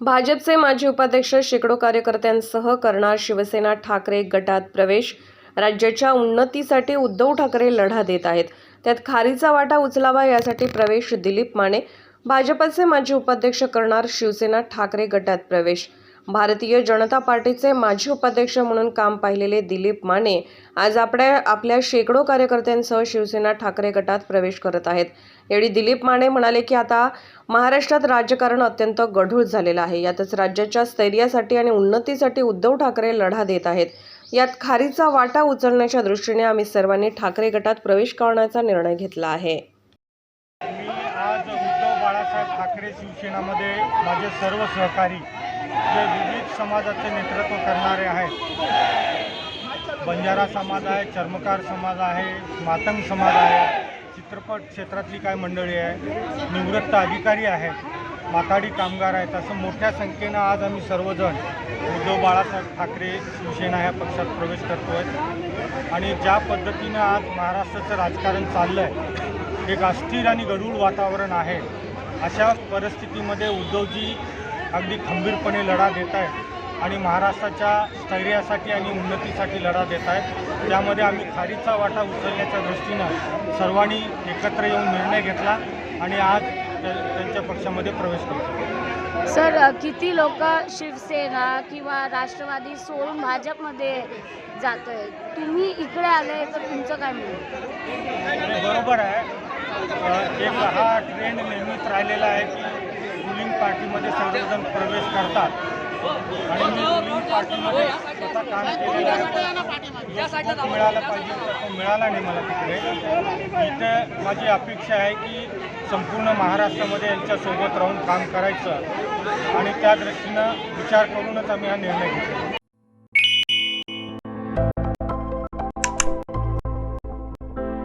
भाजपचे माजी उपाध्यक्ष शेकडो कार्यकर्त्यांसह करणार शिवसेना ठाकरे गटात प्रवेश. राज्याच्या उन्नतीसाठी उद्धव ठाकरे लढा देत आहेत. त्यात खारीचा वाटा उचलावा यासाठी प्रवेश दिलीप माने. भाजपचे माजी उपाध्यक्ष करणार शिवसेना ठाकरे गटात प्रवेश. भारतीय जनता पार्टीचे माजी उपाध्यक्ष म्हणून काम पाहिलेले दिलीप माने आज आपल्या आपल्या शेकडो कार्यकर्त्यांसह शिवसेना ठाकरे गटात प्रवेश करत आहेत. यावेळी दिलीप माने म्हणाले की आता महाराष्ट्रात राजकारण अत्यंत गढूळ झालेलं आहे. यातच राज्याच्या स्थैर्यासाठी आणि उन्नतीसाठी उद्धव ठाकरे लढा देत आहेत. यात खारीचा वाटा उचलण्याच्या दृष्टीने आम्ही सर्वांनी ठाकरे गटात प्रवेश करण्याचा निर्णय घेतला आहे. बाळासाहेब ठाकरे शिवसेनामध्ये माझे सर्व सहकारी जे विविध समाजाचे नेतृत्व करणारे आहेत. बंजारा समाज आहे चर्मकार समाज आहे मातंग समाज आहे चित्रपट क्षेत्रातली काय मंडळी आहे निवृत्त अधिकारी आहेत माथाडी कामगार आहेत असं मोठ्या संख्येनं आज आम्ही सर्वजण उद्धव बाळासाहेब ठाकरे शिवसेना ह्या पक्षात प्रवेश करतो आहे आणि ज्या पद्धतीनं आज महाराष्ट्राचं राजकारण चाललं आहे एक अस्थिर आणि गढूळ वातावरण आहे. अशा परिस्थितीमध्ये उद्धवजी अगदी खंबीरपणे लढा देत आहेत आणि महाराष्ट्राच्या स्थैर्यासाठी आणि उन्नतीसाठी लढा देत आहेत. त्यामध्ये आम्ही खारीचा वाटा उचलण्याच्या दृष्टीनं सर्वांनी एकत्र येऊन निर्णय घेतला आणि आज त्या- त्यांच्या पक्षामध्ये प्रवेश करतो सर किती लोक शिवसेना किंवा राष्ट्रवादी सोडून भाजपमध्ये जातोय? तुम्ही इकडे आले तर तुमचं काय म्हणणं? बरोबर आहे. एक हा ट्रेंड नेहमीच राहिलेला आहे की रुलिंग पार्टीमध्ये सर्वजण प्रवेश करतात. आणि मी रुलिंग पार्टीमध्ये स्वतः काम केलेलं आहे. पण मिळाला पाहिजे तो मिळाला नाही मला तिकडे. इथं माझी अपेक्षा आहे की संपूर्ण महाराष्ट्रामध्ये यांच्यासोबत राहून काम करायचं. आणि त्या दृष्टीनं विचार करूनच आम्ही हा निर्णय घेतला